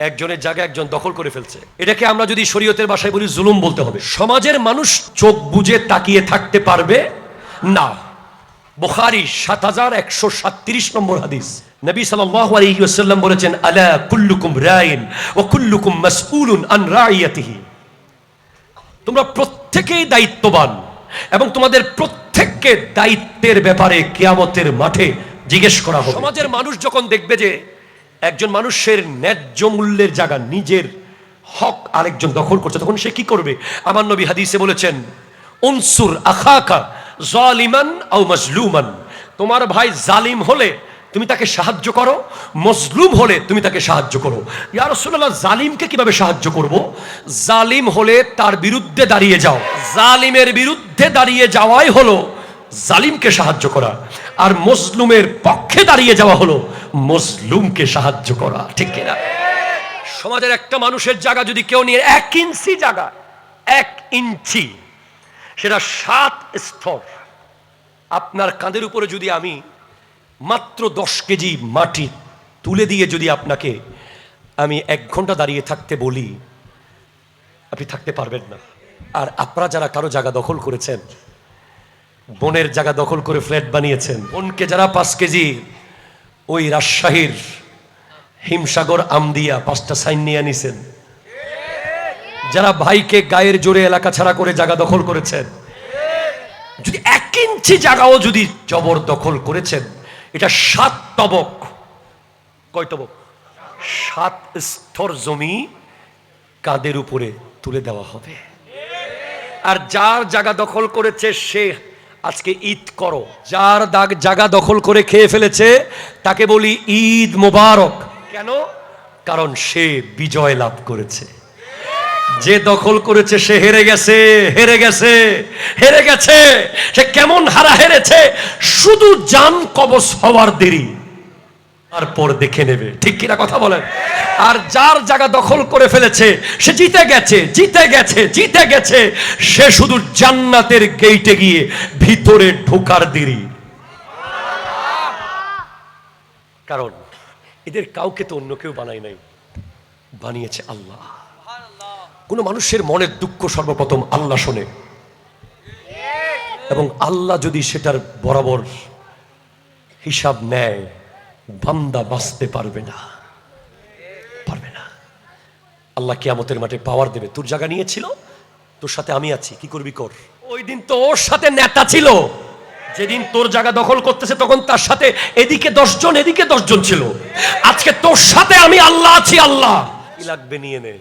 একজনের জায়গা একজন দখল করে ফেলছে। এটাকে আমরা যদি শরীয়তের ভাষায় বলি জুলুম বলতে হবে। সমাজের মানুষ চোখ বুজে তাকিয়ে থাকতে পারবে? না। বুখারি সাত হাজার একশো সাতত্রিশ নম্বর হাদিস। নবী সাল্লাল্লাহু আলাইহি ওয়াসাল্লাম বলেছেন, আলা কুল্লুকুম রাইন ও কুল্লুকুম মাসউলুন আন রাইয়াতিহি। তোমরা প্রত্যেকেই দায়িত্ববান এবং তোমাদের প্রত্যেককে দায়িত্বের ব্যাপারে কিয়ামতের মাঠে জিজ্ঞেস করা হবে। সমাজের মানুষ যখন দেখবে যে একজন মানুষের ন্যায্য মূল্যের জায়গা নিজের হক আরেকজন দখল করছে, তখন সে কি করবে? আমার নবী হাদিসে বলেছেন, উনসুর আখাকা জালিমান আও মাজলুমান। তোমার ভাই জালিম হলে তুমি তাকে সাহায্য করো, মজলুম হলে তুমি তাকে সাহায্য করো। ইয়া রাসূলুল্লাহ, জালিমকে কীভাবে সাহায্য করব? জালিম হলে তার বিরুদ্ধে দাঁড়িয়ে যাও। জালিমের বিরুদ্ধে দাঁড়িয়ে যাওয়াই হলো জালিমকে সাহায্য করা। আর মজলুমের পক্ষে দাঁড়িয়ে যাওয়া হলো। মজলুমকে সাহায্য করা, ঠিক কিনা? সমাজের একটা মানুষের জায়গা যদি কেউ নিয়ে, এক ইঞ্চি জায়গা, এক ইঞ্চি, সেটা সাত স্তর। আপনার কাঁধের উপরে যদি আমি মাত্র দশ কেজি মাটি তুলে দিয়ে যদি আপনাকে আমি এক ঘণ্টা দাঁড়িয়ে থাকতে বলি, আপনি থাকতে পারবেন না। আর আপনারা যারা কারও জায়গা দখল করেছেন বনের জায়গা দখল করে ফ্ল্যাট বানিয়েছেন। বনকে যারা পাঁচ কেজি, ওই রাজশাহীর হিমসাগর, আমদিয়া পাঁচটা সাইন নিয়ে নিছেন যারা ভাইকে গায়ের জোরে এলাকা ছাড়া করে জায়গা দখল করেছেন। যদি এক ইঞ্চি জায়গাও যদি জবর দখল করেছেন, এটা সাত তবক। কয় তবক? সাত স্তর জমি কাদের উপরে তুলে দেওয়া হবে? আর যার জায়গা দখল করেছে সে আজকে ঈদ করো। যার দাগ জাগা দখল করে খেয়ে ফেলেছে, তাকে বলি ঈদ মোবারক। কেন? কারণ সে বিজয় লাভ করেছে। যে দখল করেছে, সে হেরে গেছে হেরে গেছে হেরে গেছে। সে কেমন হারা হেরেছে? শুধু জান কবচ হওয়ার দেরি। তারপর দেখে নেবে। ঠিক কিনা কথা বলেন? আর যার জায়গা দখল করে ফেলেছে, সে জিতে গেছে জিতে গেছে জিতে গেছে। সে শুধু জান্নাতের গেইটে গিয়ে ভিতরে ঢোকার দেরি। কারণ এদের কাউকে তো অন্য কেউ বানায় নাই। বানিয়েছে আল্লাহ। কোনো মানুষের মনের দুঃখ সর্বপ্রথম আল্লাহ শোনে। এবং আল্লাহ যদি সেটার বরাবর হিসাব নেয় বান্দা বাঁচতে পারবে না। পারবে না। আল্লাহ কিয়ামতের মাঠে পাওয়ার দেবে। তোর জায়গা নিয়েছিল, তোর সাথে আমি আছি। কি করবি কর? ওই দিন তো ওর সাথে নেতা ছিল। যেদিন তোর জায়গা দখল করতেছে, তখন তার সাথে এদিকে দশজন এদিকে দশজন ছিল। আজকে তোর সাথে আমি আল্লাহ আছি, আল্লাহ। কি লাগবে নিয়ে নে।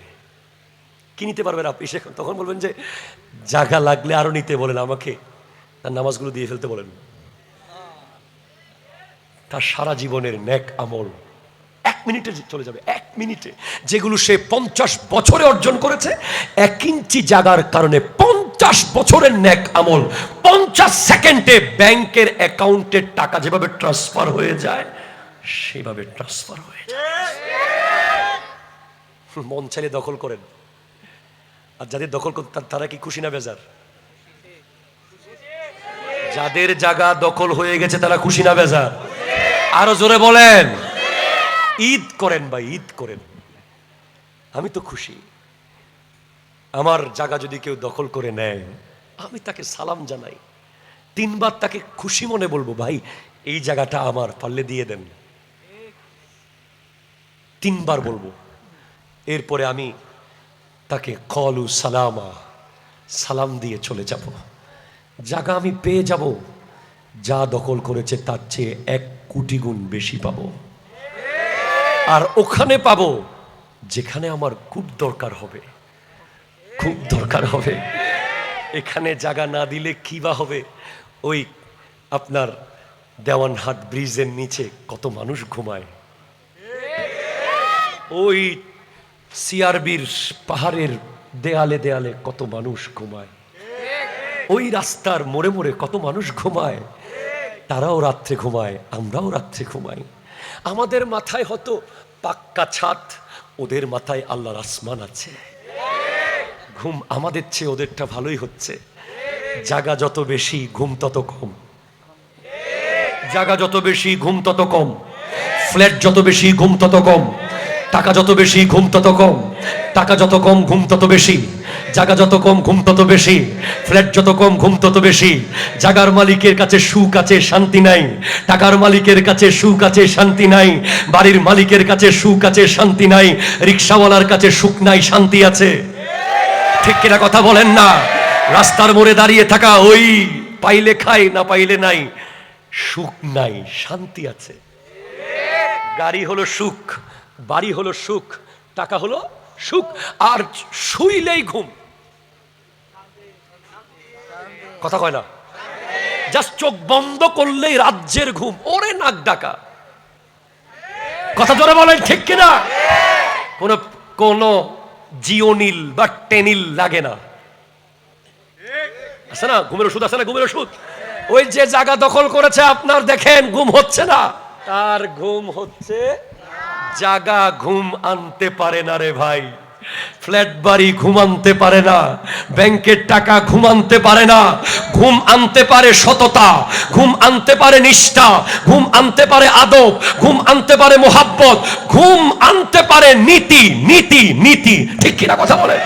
কি নিতে পারবেন আপনি? তখন বলবেন যে জায়গা লাগলে আরও নিতে বলেন আমাকে। তার নামাজগুলো দিয়ে ফেলতে বলেন। তার সারা জীবনের ন্যাক আমল। এক মিনিটে চলে যাবে, এক মিনিটে। যেগুলো সে পঞ্চাশ বছরে অর্জন করেছে, এক ইঞ্চি জাগার কারণে পঞ্চাশ বছরের ন্যাক আমল। পঞ্চাশ সেকেন্ডে ব্যাংকের অ্যাকাউন্টের টাকা যেভাবে ট্রান্সফার হয়ে যায় সেভাবে ট্রান্সফার হয়ে যায়। মন চাইলে দখল করেন। আর যাদের দখল তার- তারা কি খুশি না বেজার? যাদের জায়গা দখল হয়ে গেছে, তারা খুশি না বেজার। আরও জোরে বলেন। ঈদ করেন ভাই, ঈদ করেন। আমি তো খুশি। আমার জায়গা যদি কেউ দখল করে নেয়, আমি তাকে সালাম জানাই। তিনবার তাকে খুশি মনে বলব, ভাই, এই জায়গাটা আমার, পারলে দিয়ে দেন। তিনবার বলব। এরপরে আমি তাকে কলু সালামা, সালাম দিয়ে চলে যাব। জায়গা আমি পেয়ে যাব। যা দখল করেছে তার চেয়ে এক কোটি গুণ বেশি পাবো। আর ওখানে পাবো যেখানে আমার খুব দরকার হবে। খুব দরকার হবে। এখানে জায়গা না দিলে কি বা হবে? ওই আপনার দেওয়ানহাট ব্রিজের নিচে কত মানুষ ঘুমায়। ওই সিআরবির পাহাড়ের দেয়ালে দেয়ালে কত মানুষ ঘুমায়। ওই রাস্তার মোড়ে মোড়ে কত মানুষ ঘুমায়। তারাও রাত্রে ঘুমায়, আমরাও রাত্রে ঘুমাই। আমাদের মাথায় হয়তো পাক্কা ছাদ, ওদের মাথায় আল্লাহর আসমান আছে। ঘুম আমাদের চেয়ে ওদেরটা ভালোই হচ্ছে। জাগা যত বেশি, ঘুম তত কম। জাগা যত বেশি, ঘুম তত কম। ফ্ল্যাট যত বেশি, ঘুম তত কম। টাকা যত বেশি, ঘুম তত কম। টাকা যত কম, ঘুম তত বেশি। জায়গা যত কম, ঘুম তত বেশি। ফ্ল্যাট যত কম, ঘুম তত বেশি। জাগার মালিকের কাছে সুখ আছে, শান্তি নাই। টাকার মালিকের কাছে সুখ আছে, শান্তি নাই। বাড়ির মালিকের কাছে সুখ আছে, শান্তি নাই। রিক্সাওয়ালার কাছে সুখ নাই, শান্তি আছে। ঠিক কিনা কথা বলেন না? রাস্তার মোড়ে দাঁড়িয়ে থাকা ওই পাইলে খাই না পাইলে নাই। সুখ নাই, শান্তি আছে। গাড়ি হলো সুখ, বাড়ি হলো সুখ, টাকা হলো সুখ আর শুইলেই ঘুম। কথা কয় না? জাস্ট চোখ বন্ধ করলেই রাজ্যের ঘুম। ওরে নাক ডাকা। কথা জোরে বলেন, ঠিক কিনা? কোন কোন জিওনিল বা টেনিল লাগে না। আছে না? ঘুমের ওষুধ আছে না? ঘুমের ওষুধ? ওই যে জায়গা দখল করেছে আপনার, দেখেন, ঘুম হচ্ছে না। তার ঘুম হচ্ছে জাগা ঘুম আনতে পারে না রে ভাই। ফ্ল্যাট বাড়ি ঘুম আনতে পারে না, ব্যাংকের টাকা ঘুম আনতে পারে না, ঘুম আনতে পারে সততা, ঘুম আনতে পারে নিষ্ঠা, ঘুম আনতে পারে আদব, ঘুম আনতে পারে মোহাব্বত, ঘুম আনতে পারে নীতি নীতি নীতি। ঠিক কিনা কথা বলে?